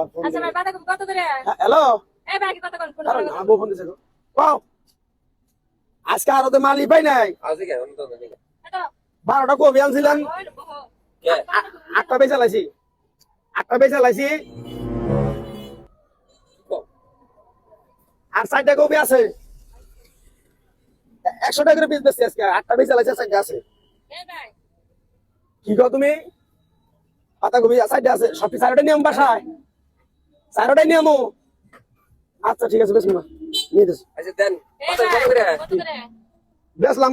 আবার ফোন আচ্ছা ভাই বাঁধাকপি কত করে? হ্যালো? এই ভাই কত করে আমার বউ ফোন দিছে গো। কও আজকে আরও মালি পাই নাই। আজকে কেন? তো বারোটা কবি আনছিলেন আটটা বেচা লাইছি আটটা বেচা লাইছি আর চারটা কবি আছে। এ- একশো টাকা করে পিস বেচছি আজকে। আটটা বেচা লাইছি চারটা আছে। কি কো তুমি? পাতা কবি চারটা আছে। সব চারোটা নিয়ম বাসায়। চারোটাই নিয়ম আচ্ছা ঠিক আছে বেশ না নিয়ে দিস আচ্ছা দেন কত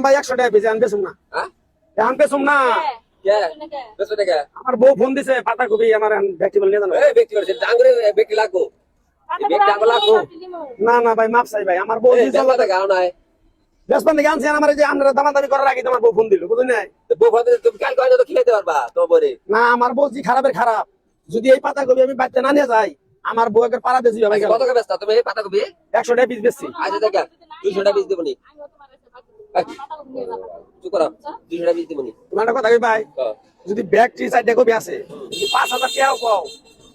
ভাই একশো টাকা আমি না। হ্যাঁ? না। কে? টাকা দশ আমার বউ ফোন দিছে পাতা কবি আমার ভ্যাক্টিবল নিয়ে জানো এই ব্যক্তি করে ডাঙ্গরে ব্যক্তি লাগবো। না না ভাই মাপ চাই ভাই। আমার বউ এই দিছে দেড় টাকা আও নাই। বেসপান থেকে আমার এই যে আমরা দামাদামি করার আগে তোমার বউ ফোন দিল বুঝলি না বউ ভাবে তুমি কাল কয়না তো খিলাইতে পারবা তো বলে না আমার বউ জি খারাপের খারাপ। যদি এই পাতা কবি আমি বাচ্চা না নিয়ে যাই আমার বউ একবার পাড়া বেশি হবে কত টাকা বেচতা তুমি পাতা কবি একশো টাকা পিস বেচছি আচ্ছা দেখা দুইশো টাকা পিস দেবো নি আমি তোমার কাছে বাঁধাকপি নিয়ে যাব চুপ করো দুইশো টাকা পিস দেবো নি তোমার কথা কই ভাই যদি ব্যাগ টি সাইড কবি আছে যদি পাঁচ হাজার টাকাও পাও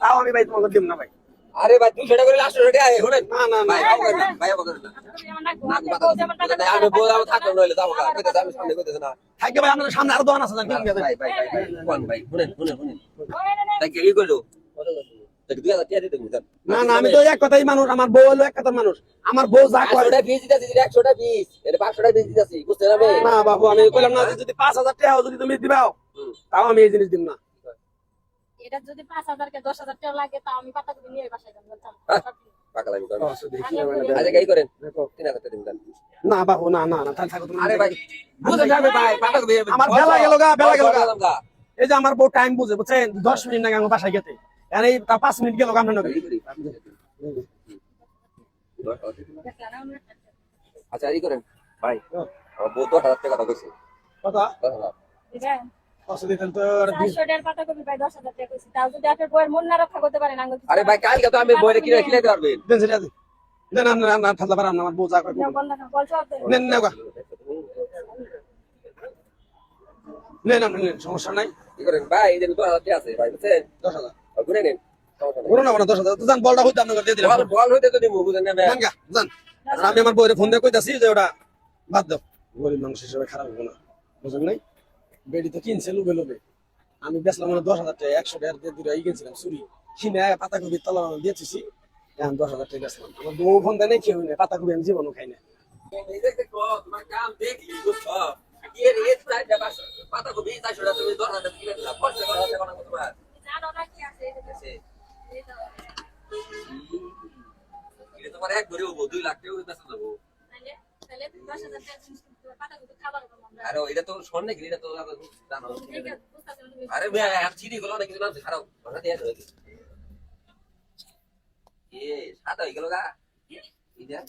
তাও আমি ভাই তোমাকে দিব না ভাই আরে ভাই দুইশো টাকা করে লাস্ট টাকা আয় শুনেন না না ভাই ভাই ভাই বউ টাকা আমি বউ আমার থাকব নইলে যাব কা কইতেছে আমি সামনে কইতেছে না থাকবে ভাই আপনার সামনে আরও দোকান আছে জান, কি কি আছে? ভাই ভাই ভাই ভাই কোন ভাই শুনেন শুনেন শুনেন তাই কি কইলো তাই দুই হাজার টাকা দিতে তুমি না না আমি তো এক কথাই মানুষ আমার বউ হলো এক কথার মানুষ। আমার বউ যা করে একশোটা পিস দিতেছি একশোটা পিস এটা পাঁচশোটা পিস দিতেছি বুঝতে পারবে? না বাবু আমি কইলাম না যদি পাঁচ হাজার টাকাও যদি তুমি দিবাও তাও আমি এই জিনিস দিব না। এটা যদি পাঁচ হাজার কে দশ হাজার টাকা লাগে তাও আমি বাঁধাকপি নিয়ে বাসায় যাব বলতাম পাকালামি করেন। আমি কি করেন? তিন হাজার টাকা দিন না বাবু না না না তাহলে থাকো তুমি আরে ভাই বুঝে যাবে ভাই আমার বেলা গেল গা, বেলা গেল গা। গা। এই যে আমার বউ টাইম বুঝে বুঝছেন? দশ মিনিট নাকি আমার বাসায় গেতে আর এই তা পাঁচ মিনিট গেল নবী আচ্ছা এই করেন। ভাই বউ টাকা কইছে। কথা কইছি। তাও যদি আপনার বইয়ের মন না রক্ষা করতে পারেন আঙ্গুল আরে ভাই কালকে তো আমি বইরে কিনে পারবেন আমার বউ যা করে নেন নেন নেন সমস্যা নাই। কি করেন ভাই এই আছে ভাই বুঝছেন? দশ হাজার। ঘুরে নেন। সমস্যা নেই। করো না কোনো দশ হাজার। তো যান বলটা হইতে আপনাকে দিয়ে দিলাম। তোমার বল হইতে তো দিমু বুঝেন না ভাই যান গা, যান। আর আমি আমার বউরে ফোন দিয়ে কইতাছি যে ওটা বাদ দাও। গরিব মানুষ হিসেবে খারাপ হবে না। বুঝলেন নাই? বেডি তো কিনছে লুবে লুবে। আমি বেচলাম মানে দশ হাজার টাকা একশো টাকা দিয়ে দুটো কিনছিলাম চুরি। কিনে পাতা তলা দিয়েছি এখন দশ হাজার টাকা বেচলাম। আমার বউ ফোন দেয় নাই কেউ নেই পাতা কবি আমি জীবনও খাই না এই দেখতে কো তোমার কাম দেখলি বুঝছ কি এর এর সাইড দা বাস পাতা কো বিশ চারশো টাকা তুমি দশ হাজার কিনে দিলা কষ্ট করে হাতে কোনো তোমার জানো না কি আছে এই যে আছে এই তো এটা তোমার এক ভরে হব দুই লাখ টাকা বেচা যাব। আরে এটা তো এটা তো জানো আরে আর চিনি গুলো না কিছু না খারাপ ভাড়া দিয়ে এ সাদা হয়ে গেল গা। এটা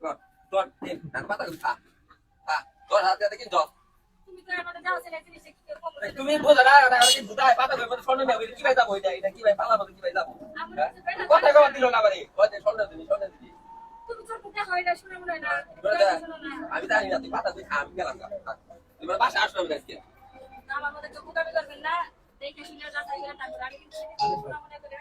তোর তোর তিন নাক পাতা খা খা তোর হাতে হাতে কিন্তু তুমি বোঝা না কি বুঝায় পাতা কই স্বর্ণ নেবে কি ভাই যাব এটা এটা কি ভাই পালা কি ভাই যাব কথা কথা দিল না বাড়ি স্বর্ণ দিবি স্বর্ণ দিবি আমি জানি না তুই পাতা তুই আমি গেলাম তুমি বাসা আসবে আমি আজকে। আমার মধ্যে কেউ বোকামি করবেন না। দেখে শুনে যাচাই করে তারপর আমি কিন্তু মনে করে